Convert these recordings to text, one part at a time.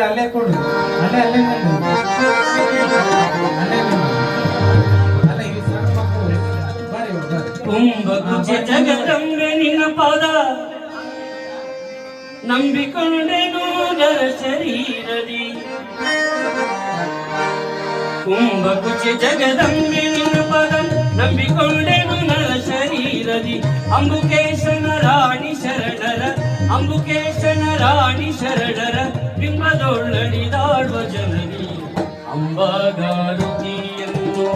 ಅಲ್ಲೇ ಕೊಡು ಅಲ್ಲೇ ಅಲ್ಲೇ. ಅಲ್ಲೇ ನಿಲ್ಲು. ಜಗದಂಬ ನಿನ್ನ ಪದ. ನಂಬಿಕೊಂಡೆನು ನರ ಶರೀರದಿ. ಕುಂಭಕುಚ ಜಗದಂಬೆ ನಿನ್ನ ಪದ. ನಂಬಿಕೊಂಡೆನು ನರ ಶರೀರದಿ. ಅಂಬುಕೇಶನ ರಾಣಿ ಶರಣರ ಅಂಬುಕೇಶನ ರಾಣಿ ಶರಣರ. ಬಿಂಬದೊಳ್ಳಡಿದಾಡುವ ಜನನಿ. ಅಂಬಗಾರುತಿಯನ್ನು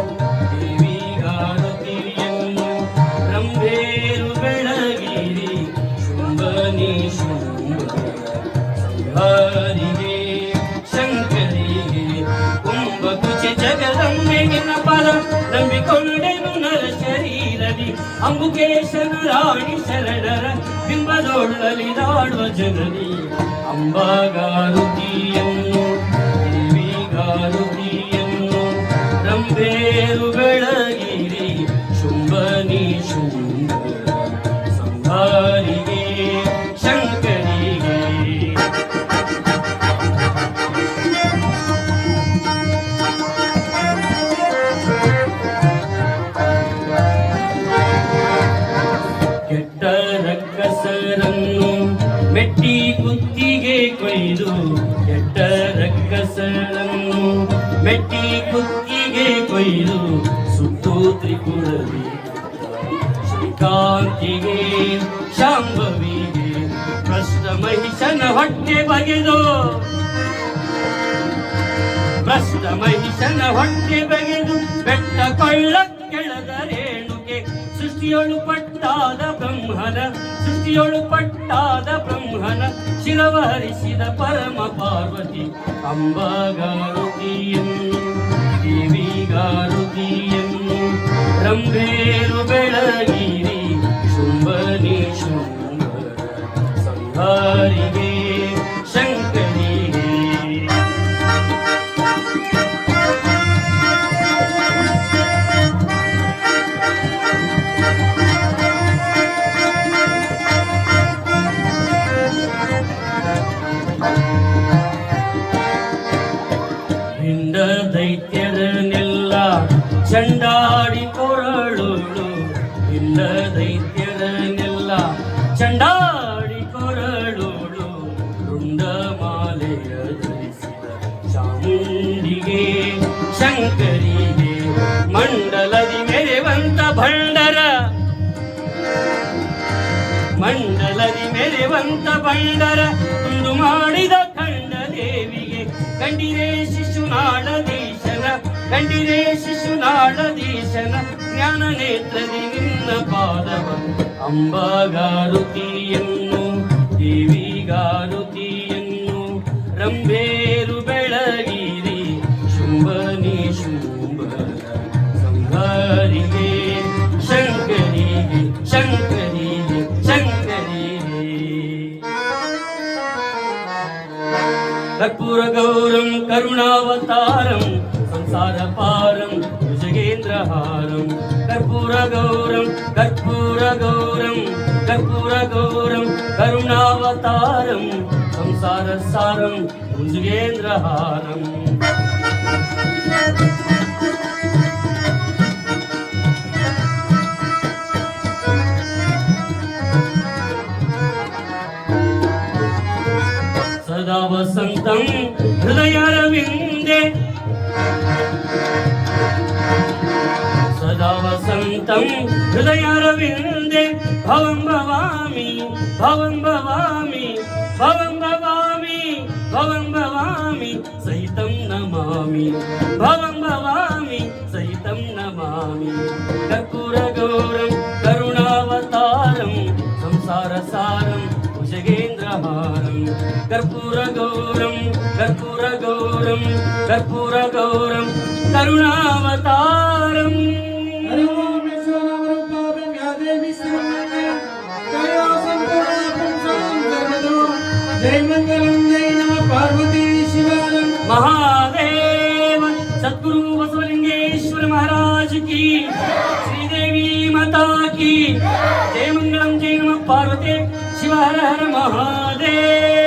ದೇವಿಗಾರುತಿಯನ್ನು ರಂಭೇರು ಬೆಳಗಿರಿ ಶುಂಭನಿ ಶುಂಭ ಸಂಹಾರಿಗೆ ಶಂಕರಿಗೆ. ಕುಂಭಕುಚ ಜಗದಂಬೆ ನಿನ್ನ ಪದ ನಂಬಿಕೊಂಡೆನು ನರ ಶರೀರದಿ. ಅಂಬುಕೇಶನ ರಾಣಿ ಶರಣರ പാടുവ ജനനി അംബാകാരുതിയെന്നു ദേവികാരുതിയെന്നു നമ്പേരു വെളഗിരി ശുംഭനി ശുംഭ സംഹാരികേ ശങ്കരികേ. കെട്ട രക്കസരങ്ങ ಮೆಟ್ಟಿ ಕುತ್ತಿಗೆ ಕೊಯ್ದು ಕೆಟ್ಟ ರಕ್ಕಸಳನ್ನು ಮೆಟ್ಟಿ ಕುತ್ತಿಗೆ ಕೊಯ್ದು ಸುತ್ತು ತ್ರಿಪುರವಿ. ಶ್ರೀಕಾಂತಿಗೆ, ಶಾಂಭವಿಗೆ ಭ್ರಷ್ಟ ಮಹಿಷನ ಹೊಟ್ಟೆ ಬಗೆದು. ಭ್ರಷ್ಟ ಮಹಿಷನ ಹೊಟ್ಟೆ ಬಗೆದು ಬೆಟ್ಟ ಕೊಳ್ಳ ಕೆಳದ ರೇಣುಗೆ ಸೃಷ್ಟಿಯೊಳು ಪಟ್ಟಾದ ಬ್ರಹ್ಮನ ಸೃಷ್ಟಿಯೊಳು ಪಟ್ಟಾದ ಬ್ರಹ್ಮನ ಶಿರವ ಹರಿಸಿದ ಪರಮ ಪಾರ್ವತಿ ಅಂಬಗಾರುತಿಯನ್ನು ದೇವಿಗಾರುತಿಯನ್ನು ರಂಭೇರು ಬೆಳಗಿರಿ ಶುಂಭನಿ ಶುಂಭರ ಸಂಹಾರಿಗೆ ಹಿಂಡ ದೈತ್ಯರನ್ನೆಲ್ಲ ಚಂಡಾಡಿ ಕೊರಳುಳು ಇಲ್ಲ ದೈತ್ಯರನ್ನೆಲ್ಲ ಚಂಡಾಡಿ ಕೊರಳುಳು ರುಂಡ ಮಾಲೆಯ ಧರಿಸಿದ ಚಾಮುಂಡಿಗೆ, ಶಂಕರಿಗೆ, ಮಂಡಲದಿ ಮೆರೆವಂತ ಭಂಡರ. ಮಂಡಲದಿ ಮೆರೆವಂತ ಭಂಡರ ಮಾಡಿದ കണ്ടിരേ ശിശുനാളദീശന കണ്ടിരേ ശിശുനാളദീശന ജ്ഞാനനേത്രതി നിന്ന പാദവ അംബാകാരുതിയെന്നു ദേവികാര கற்பூர கௌரம் கருணாவதாரம் சம்சார பாரம் விஜயேந்திரஹாரம். கற்பூர கௌரம் கற்பூர கௌரம் கற்பூர கௌரம் கருணாவதாரம் சம்சார சாரம் முஜுகேந்திரஹாரம் రాధా వసంతం హృదయారవిందే సదా వసంతం హృదయారవిందే భవం భవామి భవం భవామి భవం భవామి భవం భవామి సైతం నమామి భవం భవామి సైతం నమామి కకుర గౌరం కరుణావతారం సంసార సా தானம் கற்பூர கௌரம் கற்பூர கௌரம் கற்பூர கௌரம். கருணாவதாரம். ஜெய்மங்கலம் ஜெய் நம பார்வதி சிவாலம் மகாதேவ சத்குரு வசவலிங்கேஸ்வர மகாராஜ் கி. ஸ்ரீதேவி மாதா கி. ஜெய்மங்கலம் ஜெய் நம பார்வதி. Hare Mahadev